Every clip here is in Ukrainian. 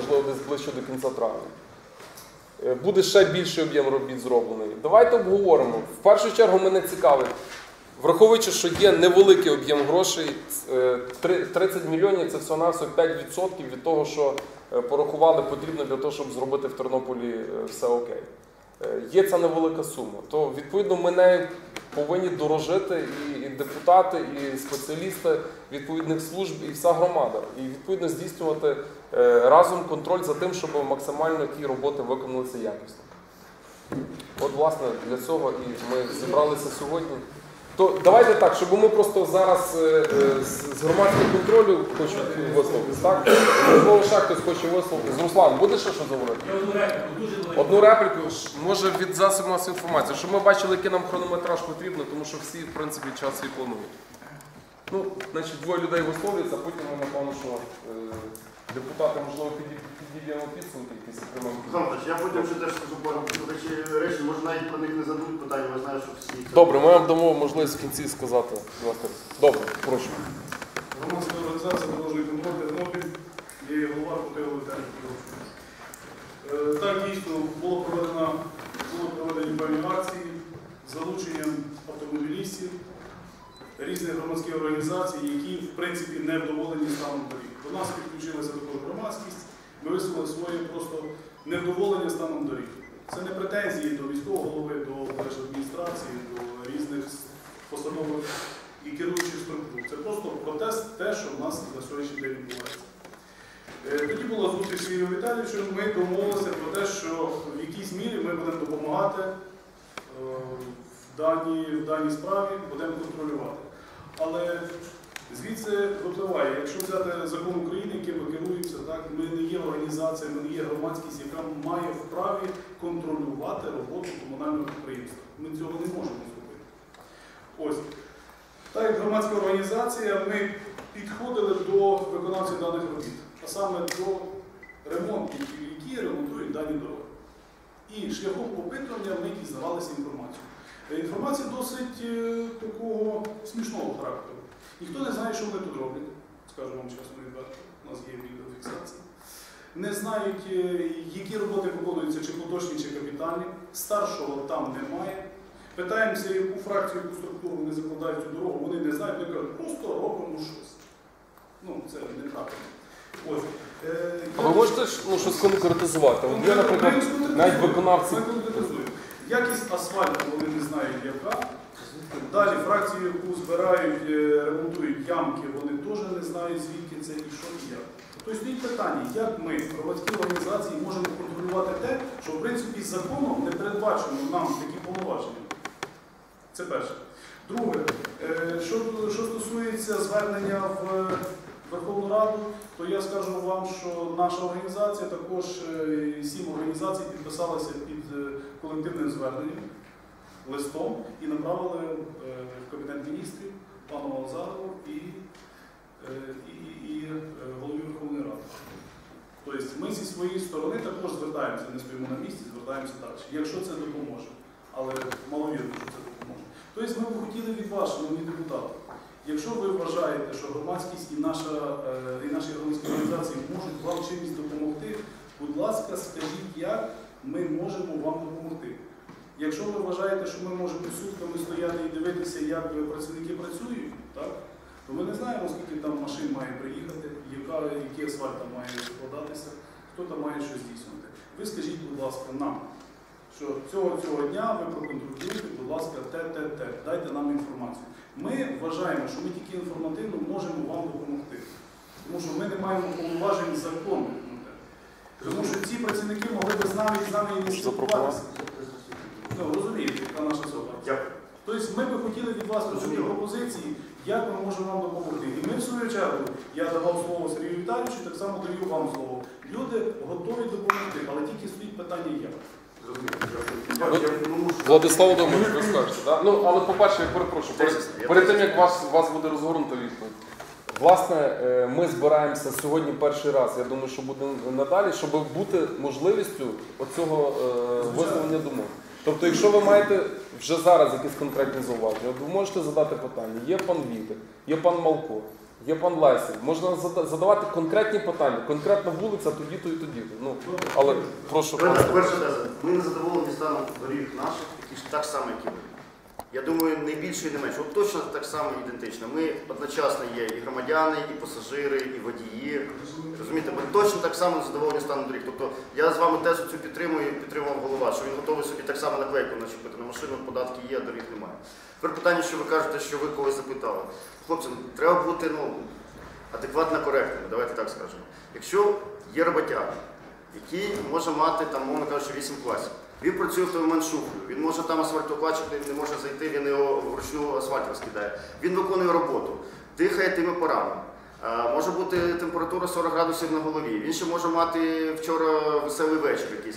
можливо, десь ближче до кінця травня. Е, Буде ще більший об'єм робіт зроблений. Давайте обговоримо. В першу чергу мене цікавить, враховуючи, що є невеликий об'єм грошей, е, 30 мільйонів це всього-навсього 5% від того, що е, порахували потрібно для того, щоб зробити в Тернополі е, все окей. Е, Є ця невелика сума. То відповідно ми нею повинні дорожити і, депутати, і спеціалісти відповідних служб, і вся громада. І відповідно здійснювати е, разом контроль за тим, щоб максимально ті роботи виконалися якісно. От, власне, для цього і ми зібралися сьогодні. То давайте так, щоб ми просто зараз е, е, з громадського контролю хочуть висловитись, так? Можливо, ще хтось хоче висловитись. Руслан, будеш ще що говорити? Одну репліку, може від засобів масової інформації, щоб ми бачили, який нам хронометраж потрібно, тому що всі, в принципі, час свій планують. Ну, значить, двоє людей висловлюються, а потім ми, напевно, що е, депутати, можливо, піді- підіб'ємо підсумки якісь. Олександр, я потім ще теж скажу пару речі, речі, може навіть про них не зададуть питання, я знаю, що всі. Добре, ми вам дамо можливість в кінці сказати. Добре, прошу. Громадська організація дорожній контроль Тернопіль і голова Котелу Петрович. Е, Так, дійсно, було проведено, було проведені певні акції з залученням автомобілістів, різних громадських організацій, які в принципі не вдоволені станом доріг. До нас підключилася також громадськість, ми висловили своє просто невдоволення станом доріг. Це не претензії до міського голови, до адміністрації, до різних посадових і керуючих структур. Це просто протест те, що в нас на сьогоднішній день відбувається. Е, Тоді була зустріч з Юрієм Віталійовичем, ми домовилися про те, що в якійсь мірі ми будемо допомагати е, в даній, в даній справі, будемо контролювати. Але звідси випливає, якщо взяти закон України, яким ми керуємося, так, ми не є організація, ми не є громадськість, яка має вправі контролювати роботу комунального підприємства. Ми цього не можемо зробити. Ось. Так як громадська організація, ми підходили до виконавців даних робіт, а саме до ремонтників, які ремонтують дані дороги. І шляхом опитування ми дізнавалися інформацію. Інформація досить е, такого смішного характеру. Ніхто не знає, що вони тут роблять, скажу вам чесно відверто, у нас є відеофіксація. Не знають, е, які роботи виконуються, чи поточні, чи капітальні. Старшого там немає. Питаємося, яку фракцію, яку структуру вони закладають цю дорогу, вони не знають, вони кажуть, просто робимо щось. Ну, це неправильно. Ось. Е, А ви можете ж, ну, щось конкретизувати? От Є, наприклад, навіть виконавці. Ми конкретизуємо. Якість асфальту вони не знають яка. Далі фракцію, яку збирають, е, ремонтують ямки, вони теж не знають, звідки це і що і як. Тобто стоїть питання, як ми, громадські організації, можемо контролювати те, що в принципі законом не передбачено нам такі повноваження. Це перше. Друге, е, що, що стосується звернення в Верховну Раду, то я скажу вам, що наша організація, також е, сім організацій підписалися під е, колективним зверненням, листом і направили е, в Кабінет міністрів пану Лазарову і, е, і, і, і е, голові Верховної Ради. Тобто ми зі своєї сторони також звертаємося, не стоїмо на місці, звертаємося далі, якщо це допоможе. Але маловірно, що це допоможе. Тобто ми б хотіли від вас, шановні депутати, якщо ви вважаєте, що громадськість і, наша, і наші громадські організації можуть вам чимось допомогти, будь ласка, скажіть, як ми можемо вам допомогти. Якщо ви вважаєте, що ми можемо сутками стояти і дивитися, як працівники працюють, так, то ми не знаємо, скільки там машин має приїхати, яка, який асфальт там має закладатися, хто там має що здійснювати. Ви скажіть, будь ласка, нам, що цього цього дня ви проконтролюєте, будь ласка, те, те, те, дайте нам інформацію. Ми вважаємо, що ми тільки інформативно можемо вам допомогти. Тому що ми не маємо повноважень законних на те. Тому що ці працівники могли б з нами з нами і не спілкуватися. Ну, розумієте, яка наша сила. Дякую. Тобто ми би хотіли від вас почути пропозиції, як ми можемо вам допомогти. І ми в свою чергу, я давав слово Сергію Віталійовичу, так само даю вам слово. Люди готові допомогти, але тільки стоїть питання як. Владислав Володимирович, ви скажете, да? Ну, але по-перше, я перепрошую, перед, перед тим як вас, вас буде розгорнута відповідь. Власне, е, ми збираємося сьогодні перший раз. Я думаю, що буде надалі, щоб бути можливістю оцього е, висловлення думок. Тобто, якщо ви маєте вже зараз якісь конкретні зауваження, от ви можете задати питання. Є пан Вітик, є пан Малко, є пан Лесів. Можна зада- задавати конкретні питання, конкретна вулиця, тоді-то і тоді-то. Ну, але прошу. Перша теза. Ми не задоволені станом доріг наших, які ж так само, як і ви. Я думаю, не більше і не менше. От точно так само ідентично. Ми одночасно є і громадяни, і пасажири, і водії. Розумієте, ми точно так само задоволені станом доріг. Тобто я з вами тезу цю підтримую підтримував голова, що він готовий собі так само наклейку начепити на машину, податки є, а доріг немає. Тепер питання, що ви кажете, що ви когось запитали. Хлопці, ну, треба бути ну, адекватно коректними, давайте так скажемо. Якщо є роботяга, який може мати, там, мовно кажучи, 8 класів, він працює в той момент він може там асфальтоукладчик не- не може зайти, він його вручну асфальт розкидає. Він виконує роботу, дихає тими парами. Може бути температура 40 градусів на голові. Він ще може мати вчора веселий вечір якийсь.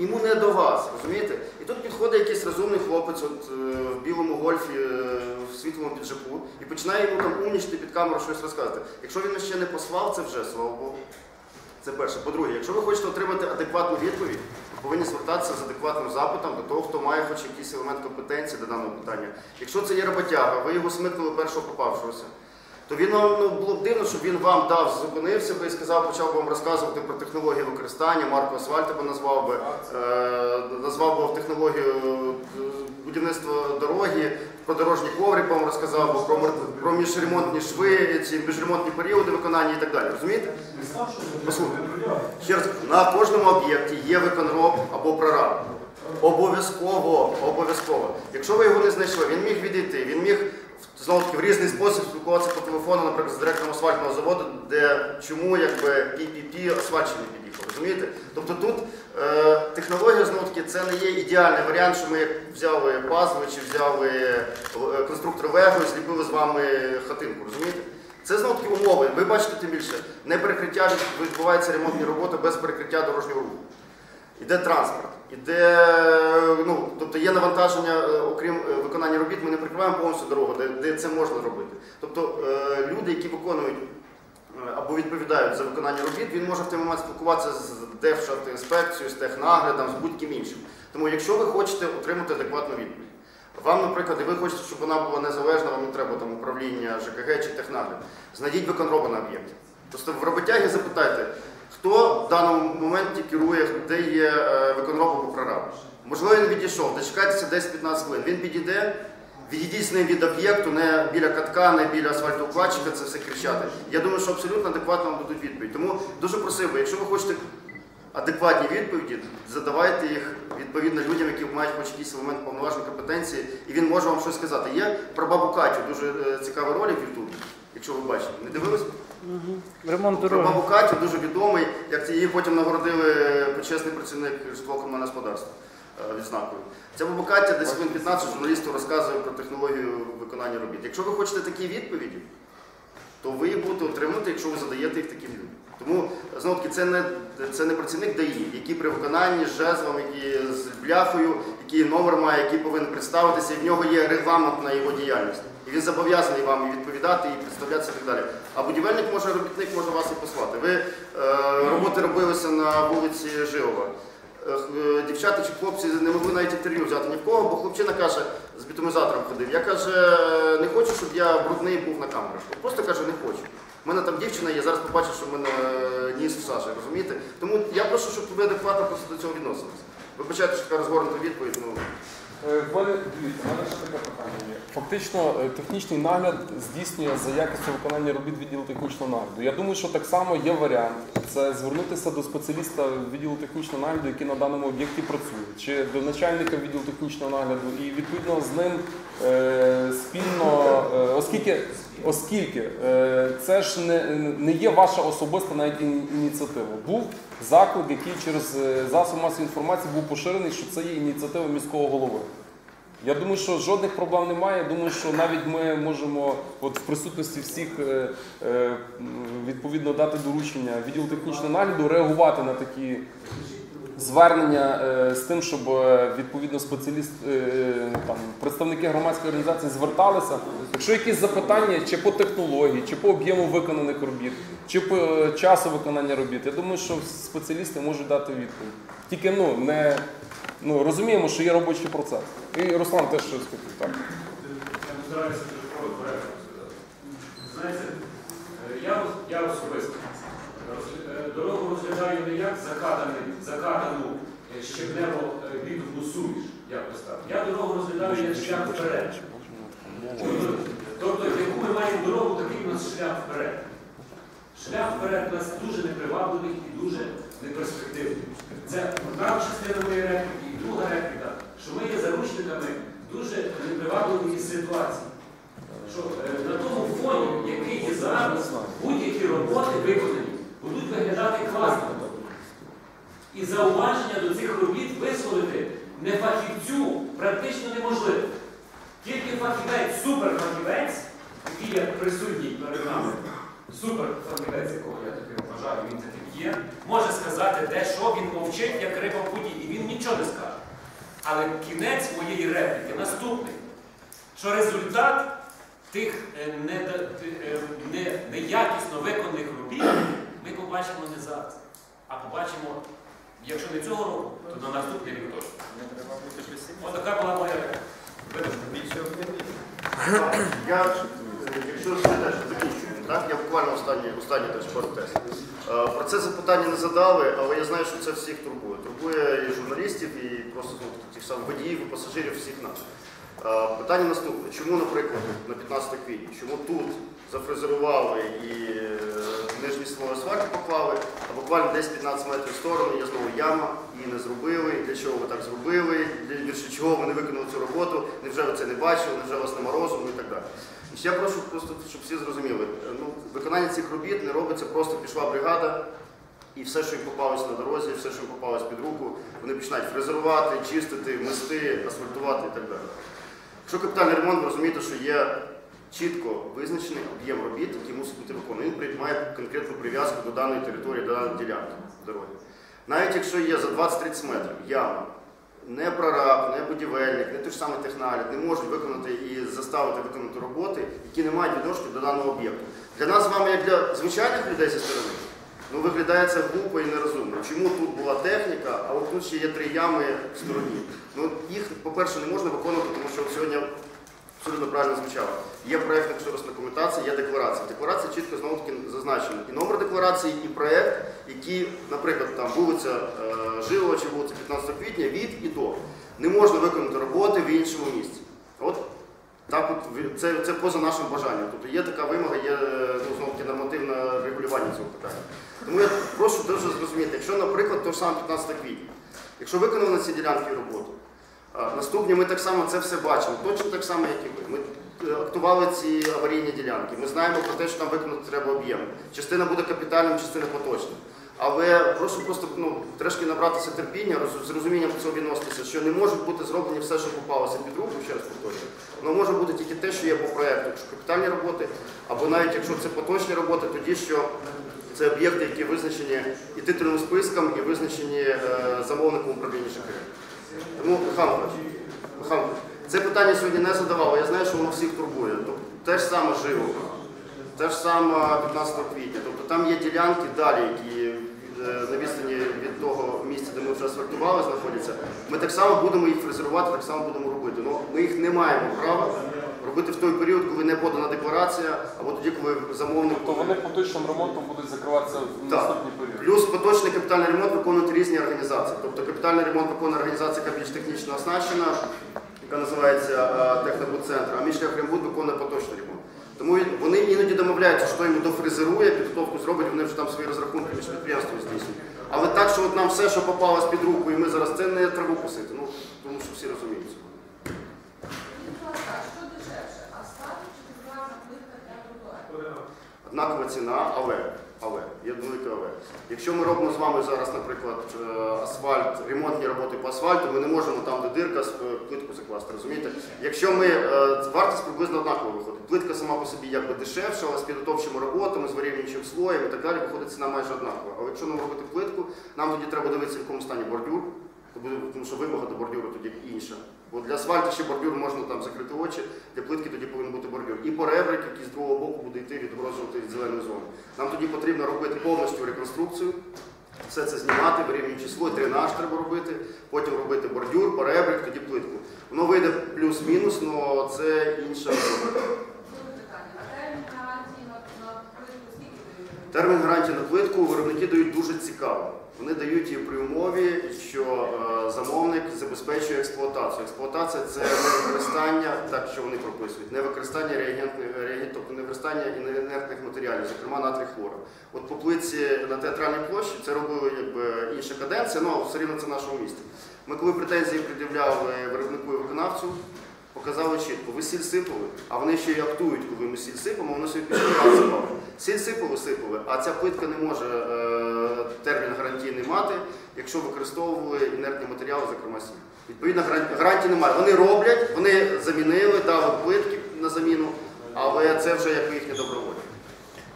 Йому не до вас, розумієте? І тут підходить якийсь розумний хлопець от, е, в білому гольфі, е, в світлому піджаку, і починає йому там умнічити під камеру щось розказувати. Якщо він ще не послав, це вже, слава Богу. Це перше. По-друге, якщо ви хочете отримати адекватну відповідь, повинні звертатися з адекватним запитом до того, хто має хоч якийсь елемент компетенції до даного питання. Якщо це є роботяга, ви його смикнули першого попавшогося, то він ну, було б дивно, щоб він вам дав, зупинився би і сказав, почав би вам розказувати про технології використання, марку асфальту би назвав би, е, назвав би технологію е, будівництва дороги, про дорожній коврик вам розказав би, про, про міжремонтні шви, ці міжремонтні періоди виконання і так далі. Розумієте? Послухайте, ще раз, на кожному об'єкті є виконроб або прораб. Обов'язково, обов'язково. Якщо ви його не знайшли, він міг відійти, він міг знову таки в різний спосіб спілкуватися по телефону, наприклад, з директором асфальтного заводу, де чому якби PPP асфальт не під'їхав. Розумієте? Тобто тут е, технологія знову таки це не є ідеальний варіант, що ми взяли пазли чи взяли е, конструктор Лего і зліпили з вами хатинку. Розумієте? Це знову таки умови. Ви бачите тим більше, не перекриття відбуваються ремонтні роботи без перекриття дорожнього руху. Іде транспорт, іде, ну, тобто є навантаження, е, окрім е, виконання робіт, ми не прикриваємо повністю дорогу, де, де це можна робити. Тобто е, люди, які виконують або відповідають за виконання робіт, він може в той момент спілкуватися з Державтоінспекцією, з технаглядом, з будь-ким іншим. Тому якщо ви хочете отримати адекватну відповідь, вам, наприклад, і ви хочете, щоб вона була незалежна, вам не треба там управління ЖКГ чи технагляд, знайдіть виконроба на об'єкті. Просто в роботяги запитайте, хто в даному моменті керує, де є е, виконроб або. Можливо, він відійшов, дочекайтеся 10-15 хвилин. Він підійде, відійдіть з ним від об'єкту, не біля катка, не біля асфальтоукладчика, це все кричати. Я думаю, що абсолютно адекватно вам дадуть відповідь. Тому дуже просив би, якщо ви хочете адекватні відповіді, задавайте їх відповідно людям, які мають хоч якийсь елемент повноважень компетенції, і він може вам щось сказати. Є про бабу Катю дуже е, цікавий ролик в Ютубі, якщо ви бачите. Не дивились? Ремонт дороги. бабу Катю дуже відомий, як її потім нагородили почесний працівник житлово-комунального господарства е, відзнакою. Ця баба Катя десь хвилин 15 журналістів розказує про технологію виконання робіт. Якщо ви хочете такі відповіді, то ви їх будете отримувати, якщо ви задаєте їх таким людям. Тому знову таки це не, це не працівник ДАІ, який при виконанні з жезлом, який з бляхою, який номер має, який повинен представитися, і в нього є регламент на його діяльність. І він зобов'язаний вам відповідати, і представлятися і так далі. А будівельник може, робітник може вас і послати. Ви е, роботи робилися на вулиці Жилова. Е, е, Дівчата чи хлопці не могли навіть інтерв'ю взяти ні в кого, бо хлопчина каже, з бітумізатором ходив. Я каже, не хочу, щоб я брудний був на камерах. Просто каже, не хочу. У мене там дівчина є, зараз побачить, що в мене ніс в Саші, розумієте? Тому я прошу, щоб ви адекватно просто до цього відносилися. Вибачайте, що така розгорнута відповідь. Ну, Е, мене ще таке питання є. Фактично, е, технічний нагляд здійснює за якістю виконання робіт відділу технічного нагляду. Я думаю, що так само є варіант це звернутися до спеціаліста відділу технічного нагляду, який на даному об'єкті працює, чи до начальника відділу технічного нагляду, і відповідно з ним е, спільно, оскільки, оскільки е, це ж не, не є ваша особиста навіть ініціатива. Був заклик, який через е, засоб масової інформації був поширений, що це є ініціатива міського голови. Я думаю, що жодних проблем немає. Я думаю, що навіть ми можемо от в присутності всіх е, відповідно дати доручення відділу технічного нагляду реагувати на такі звернення е, з тим, щоб е, відповідно спеціаліст, е, там представники громадської організації зверталися. Якщо якісь запитання чи по технології, чи по об'єму виконаних робіт, чи по часу виконання робіт, я думаю, що спеціалісти можуть дати відповідь. Тільки ну не ну розуміємо, що є робочий процес. І Руслан теж щось. Так. Я. Знаєте, я, особисто дорогу розглядаю не як закатаний, закатану е, щебнево е, бітумну суміш, якось так. Я дорогу розглядаю як шлях вперед. Тобто- яку ми маємо дорогу, такий у нас шлях вперед. Шлях вперед у нас дуже непривабливий і дуже неперспективний. Це одна частина моєї репліки, і друга репліка, що ми є заручниками дуже непривабливої ситуації. Що е, на тому фоні, який є зараз, будь-які роботи виконані, будуть виглядати класно. І зауваження до цих робіт висловити не фахівцю практично неможливо. Тільки фахівець, суперфахівець, який є присутній перед нами, суперфахівець, якого я таким вважаю, він таким є, може сказати те, що він мовчить, як риба в воді, і він нічого не скаже. Але кінець моєї репліки наступний, що результат тих е, е, не- неякісно виконаних робіт побачимо не зараз, а побачимо, якщо не цього року, то на наступний рік точно. Ось така була моя Я, якщо ще теж закінчую, так, я буквально останні, останні теж пару. Е, Про це запитання не задали, але я знаю, що це всіх турбує. Турбує і журналістів, і просто ну, тих самих водіїв, і пасажирів, всіх нас. Е, Питання наступне. Чому, наприклад, на 15 квітня, чому тут зафрезерували і е, нижній слой асфальту поклали, а буквально десь 15 метрів в сторону є знову яма, її не зробили, для чого ви так зробили, більше чого ви не виконали цю роботу, невже ви це не бачили, невже у вас нема розуму? І так далі. Ще я прошу просто, щоб всі зрозуміли, е, ну, виконання цих робіт не робиться просто пішла бригада, і все, що їм попалось на дорозі, все, що їм попалось під руку, вони починають фрезерувати, чистити, мести, асфальтувати і так далі. Якщо капітальний ремонт, розумієте, що є чітко визначений об'єм робіт, який мусить бути виконаний. Він має конкретну прив'язку до даної території, до даної ділянки дороги. Навіть якщо є за 20-30 метрів яма, не прораб, не будівельник, не той ж самий технарик не можуть виконати і заставити виконати роботи, які не мають відношення до даного об'єкту. Для нас з вами, як для звичайних людей зі сторони, ну виглядає це глупо і нерозумно. Чому тут була техніка, а тут ще є три ями в стороні. Ну їх, по-перше, не можна виконувати, тому що сьогодні абсолютно правильно звучало. Є проєктна кошторисна документація, є декларація. В декларації чітко знову таки зазначено і номер декларації, і проєкт, який, наприклад, там вулиця е, Жилова чи вулиця 15 квітня від і до. Не можна виконати роботи в іншому місці. От так от це, це поза нашим бажанням. Тобто є така вимога, є е, ну, знову таки нормативне регулювання цього питання. Тому я прошу дуже зрозуміти, якщо, наприклад, то ж саме 15 квітня, якщо виконали на ці ділянки роботу, а, Наступні ми так само це все бачимо, точно так само, як і ви. Ми е, актували ці аварійні ділянки. Ми знаємо про те, що там виконати треба об'єм. Частина буде капітальним, частина поточним. Але прошу просто ну, трошки набратися терпіння, з розумінням цього відноситися, що не може бути зроблені все, що попалося під руку, ще раз повторюю. Воно може бути тільки те, що є по проєкту, якщо капітальні роботи, або навіть якщо це поточні роботи, тоді що це об'єкти, які визначені і титульним списком, і визначені е, замовником управління ЖКГ. Тому, Михайло Михайлович, Михайло, це питання сьогодні не задавало. Я знаю, що воно всіх турбує. Тобто, те ж саме живо, те ж саме 15 квітня. Тобто там є ділянки далі, які е, на відстані від того місця, де ми вже асфальтували, знаходяться. Ми так само будемо їх фрезерувати, так само будемо робити. Ну, ми їх не маємо права робити в той період, коли не подана декларація, або тоді, коли замовник. То вони поточним ремонтом будуть закриватися в Так. наступний період. Плюс поточний капітальний ремонт виконують різні організації. Тобто капітальний ремонт виконує організація, яка більш технічно оснащена, яка називається е, Технобудцентр, а міжшляхрембуд виконує поточний ремонт. Тому він- вони іноді домовляються, що йому дофрезерує, підготовку зробить, вони вже там свої розрахунки між підприємством здійснюють. Але так, що от нам все, що попалось під руку, і ми зараз це не траву косити. Ну, тому що всі розуміють. це. Що дешевше, асфальт чи тротуарна плитка для тротуару? Однакова ціна, але, але, є велике але. Якщо ми робимо з вами зараз, наприклад, е, асфальт, ремонтні роботи по асфальту, ми не можемо там, де дирка, плитку закласти, розумієте? Якщо ми, е, вартість приблизно однакова виходить. Плитка сама по собі якби дешевша, але з підготовчими роботами, з вирівнюючим слоєм і так далі, виходить ціна майже однакова. Але якщо нам робити плитку, нам тоді треба дивитися, в якому стані бордюр, тому що вимога до бордюру тоді інша. Бо для асфальту ще бордюр можна там закрити очі, для плитки тоді повинен бути бордюр. І поребрик, який з другого боку буде йти відгороджувати від зеленої зони. Нам тоді потрібно робити повністю реконструкцію, все це знімати, вирівнюючи слой, дренаж треба робити, потім робити бордюр, поребрик, тоді плитку. Воно вийде плюс-мінус, але це інша. Друге питання. А термін гарантії на, плитку виробники дають дуже цікаво. Вони дають її при умові, що е, замовник забезпечує експлуатацію. Експлуатація це не використання, так що вони прописують, не використання реагентних, тобто не використання інертних матеріалів, зокрема натрій хлора. От по плитці на театральній площі це робили якби інша каденція, ну все рівно це в нашому місті. Ми коли претензії пред'являли виробнику і виконавцю, показали чітко, ви сіль сипали, а вони ще й актують, коли ми сіль сипемо, вони собі пішли сипали. Сіль сипали, сипали, а ця плитка не може е, термін гарантійний мати, якщо використовували інертні матеріали, зокрема сіль. Відповідно, гаран- гарантії немає. Вони роблять, вони замінили, дали плитки на заміну, але це вже як їхня добровольність.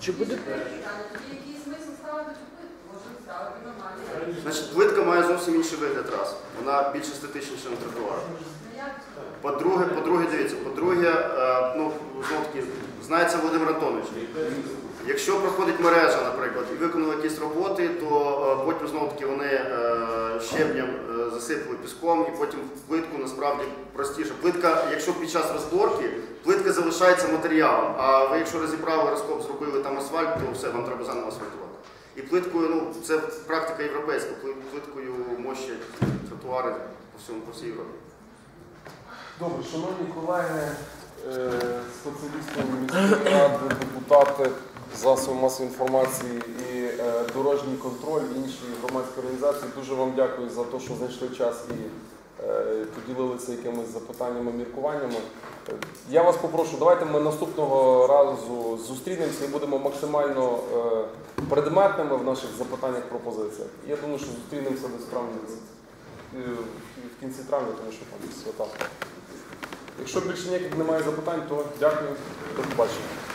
Чи буде Тоді який смисл ставити цю плитку? Може ставити нормально. Значить, плитка має зовсім інший вигляд раз. Вона більш естетичніша на тротуарі. По-друге, по-друге, дивіться, по-друге, е, ну знову таки, знається Володимир Антонович. Якщо проходить мережа, наприклад, і виконали якісь роботи, то е, потім знову таки вони е, щебнем засипали піском, і потім плитку насправді простіше. Плитка, якщо під час розборки, плитка залишається матеріалом. А ви, якщо розібрали розкоп, зробили там асфальт, то все, вам треба заново асфальтувати. І плиткою, ну це практика європейська, плиткою мощать тротуари по всьому по всій Європі. Добре, шановні колеги, е, спеціалісти міської ради, депутати, засоби масової інформації і е, дорожній контроль, інші громадські організації. Дуже вам дякую за те, що знайшли час і е, поділилися якимись запитаннями, міркуваннями. Я вас попрошу, давайте ми наступного разу зустрінемося і будемо максимально предметними в наших запитаннях, пропозиціях. Я думаю, що зустрінемося десь е, в кінці травня, тому що там свята. Якщо більше ніяких немає запитань, то дякую, до побачення.